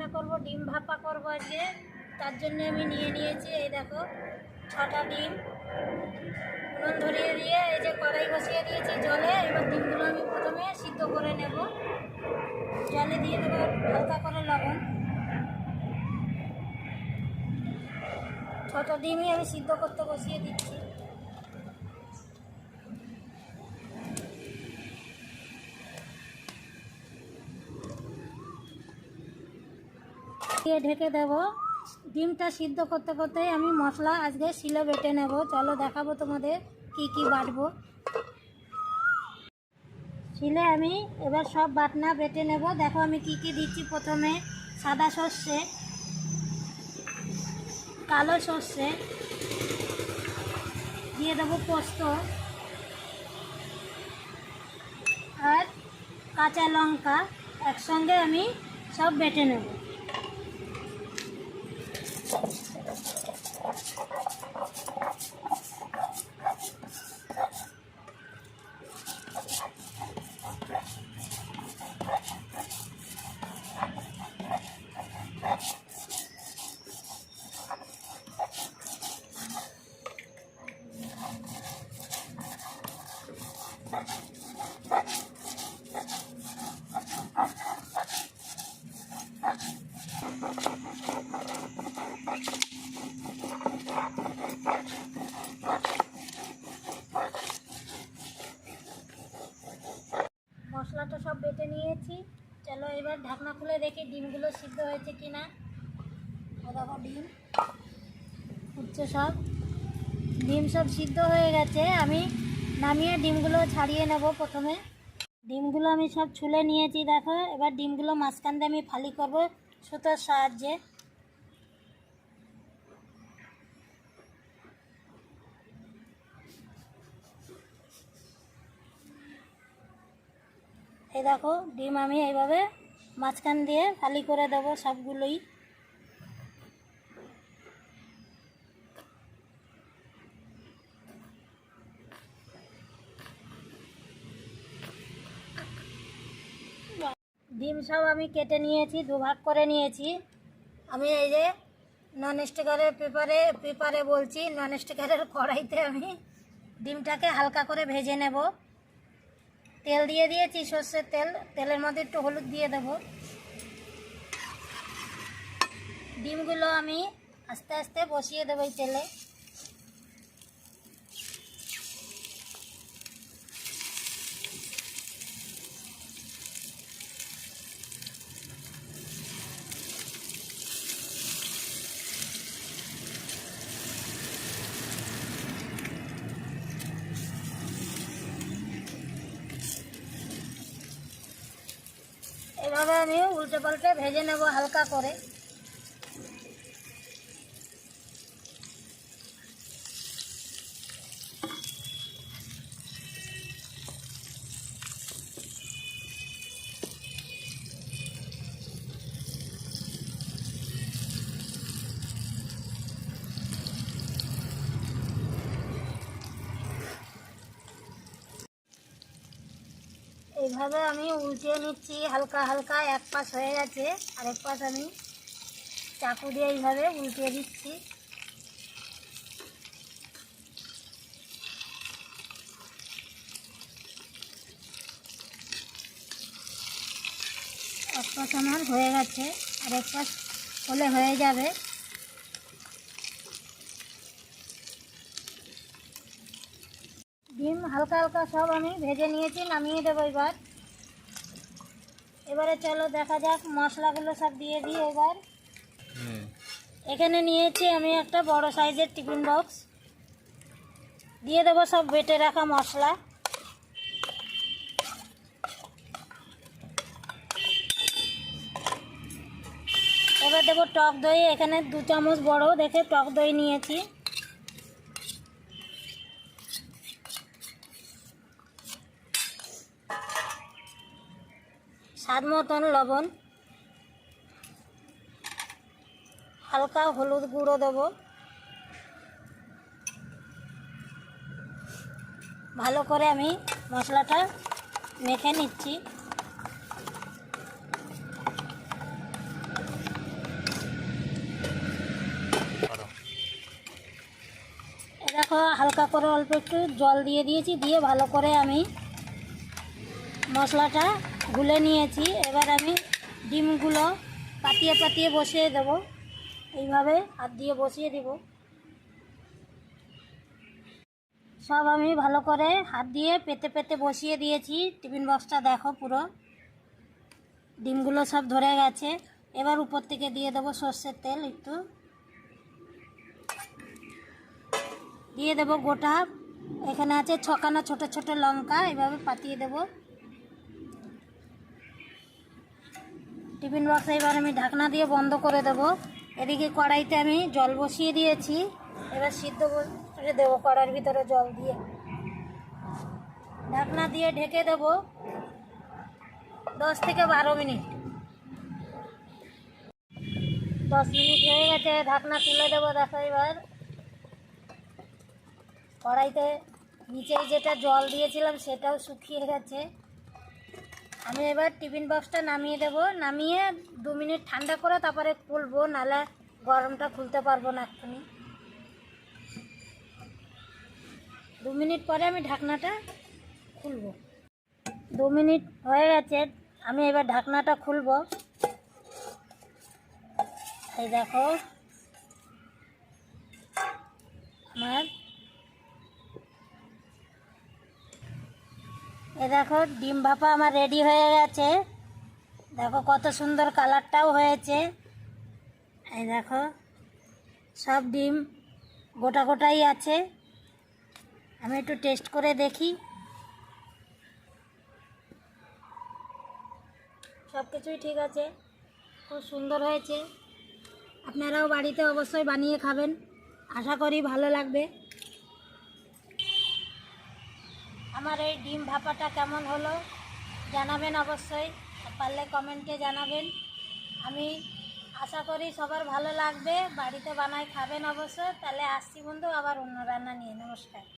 রান্না করব, ডিম ভাপা করব আজকে। তার জন্য আমি নিয়ে নিয়েছি, এই দেখো, ছটা ডিম। নুন ধরিয়ে দিয়ে এই যে কড়াই বসিয়ে দিয়েছি জলে, এবার ডিমগুলো আমি প্রথমে সিদ্ধ করে নেব। জলে দিয়ে দেবো হালকা করে লবণ। ছটা ডিমই আমি সিদ্ধ করতে বসিয়ে দিচ্ছি। দিয়ে ঢেকে দেব। ডিমটা সিদ্ধ করতে করতে আমি মশলা আজকে শিলে বেটে নেব। চলো দেখাবো তোমাদের কি কি বাটবো। শিলে আমি এবার সব বাটনা বেটে নেব। দেখো আমি কি কি দিচ্ছি প্রথমে। সাদা সর্ষে, কালো সর্ষে, দিয়ে দেবো পোস্ত আর কাঁচা লঙ্কা। একসঙ্গে আমি সব বেটে নেব মশলাটা সব বেটে নিয়েছি চলো এবার ঢাকনা খুলে দেখি ডিমগুলো সিদ্ধ হয়েছে কি না দেখো ডিম উঠছে সব। ডিম সব সিদ্ধ হয়ে গেছে। আমি নামিয়ে ডিমগুলো ছাড়িয়ে নেব প্রথমে। ডিমগুলো আমি সব ছুলে নিয়েছি, দেখো। এবার ডিমগুলো মাঝখান দিয়ে আমি ফালি করব সুতোর সাহায্যে। এই দেখো, ডিম আমি এইভাবে মাঝখান দিয়ে ফালি করে দেবো সবগুলোই। ডিম সব আমি কেটে নিয়েছি, দুভাগ করে নিয়েছি। আমি এই যে নন স্টিকারের পেপারে পেপারে বলছি নন স্টিকারের কড়াইতে আমি ডিমটাকে হালকা করে ভেজে নেব। তেল দিয়ে দিয়েছি, সর্ষের তেল। তেলের মধ্যে একটু হলুদ দিয়ে দেব। ডিমগুলো আমি আস্তে আস্তে বসিয়ে দেবো এই তেলে এভাবে আমি উল্টে পাল্টে ভেজে নেব হালকা করে। এইভাবে আমি উল্টে নিচ্ছি, হালকা হালকা এক পাশ হয়ে গেছে, আরেক পাশ আমি চাকু দিয়ে এইভাবে উল্টে দিচ্ছি। এক পাশ আমার হয়ে গেছে আর এক পাশ হলে হয়ে যাবে ডিম হালকা হালকা সব আমি ভেজে নিয়েছি নামিয়ে দেবো এবার। এবারে চলো দেখা যাক মশলাগুলো সব দিয়ে দিই এবার। এখানে নিয়েছি আমি একটা বড় সাইজের টিফিন বক্স। দিয়ে দেবো সব বেটে রাখা মশলা। এবার দেবো টক দই এখানে দু চামচ বড় দেখে টক দই নিয়েছি। স্বাদ মতন লবণ। হালকা হলুদ গুঁড়ো দেব। ভালো করে আমি মশলাটা মেখে নিচ্ছি। দেখো, হালকা করে অল্প একটু জল দিয়ে দিয়েছি, দিয়ে ভালো করে আমি মশলাটা গুলে নিয়েছি। এবার আমি ডিমগুলো পাতিয়ে পাতিয়ে বসিয়ে দেব। এইভাবে হাত দিয়ে বসিয়ে দিব। সব আমি ভালো করে হাত দিয়ে পেতে পেতে বসিয়ে দিয়েছি। টিফিন বক্সটা দেখো পুরো। ডিমগুলো সব ধরে গেছে। এবার উপর থেকে দিয়ে দেবো সর্ষের তেল একটু। দিয়ে দেবো গোটা। এখানে আছে ছখানা ছোট ছোট লঙ্কা। এভাবে পাতিয়ে দেব। টিফিন বক্স এবার আমি ঢাকনা দিয়ে বন্ধ করে দেব। এদিকে কড়াইতে আমি জল বসিয়ে দিয়েছি। এবার সিদ্ধ করে দেবো কড়াইয়ের ভিতরে জল দিয়ে। ঢাকনা দিয়ে ঢেকে দেব দশ থেকে বারো মিনিট। দশ মিনিট হয়ে গেছে, ঢাকনা তুলে দেবো, দেখো এবার। কড়াইতে নিচে যেটা জল দিয়েছিলাম সেটাও শুকিয়ে গেছে। আমি এবার টিফিন বক্সটা নামিয়ে দেব। নামিয়ে দু মিনিট ঠান্ডা করে তারপরে খুলবো নাহলে গরমটা খুলতে পারব না এক্ষুনি। দু মিনিট পরে আমি ঢাকনাটা খুলবো। দু মিনিট হয়ে গেছে, আমি এবার ঢাকনাটা খুলব। এই দেখো, আমার এ দেখো, ডিম ভাপা আমার রেডি হয়ে গেছে। দেখো কত সুন্দর কালারটাও হয়েছে। এই দেখো, সব ডিম গোটা গোটাই আছে। আমি একটু টেস্ট করে দেখি। সব কিছুই ঠিক আছে, খুব সুন্দর হয়েছে। আপনারাও বাড়িতে অবশ্যই বানিয়ে খাবেন। আশা করি ভালো লাগবে। আমার এই ডিম ভাপাটা কেমন হলো জানাবেন অবশ্যই, পারলে কমেন্টে জানাবেন। আমি আশা করি সবার ভালো লাগবে, বাড়িতে বানায় খাবেন অবশ্যই তাহলে আসছি বন্ধু, আবার অন্য রান্না নিয়ে। নমস্কার।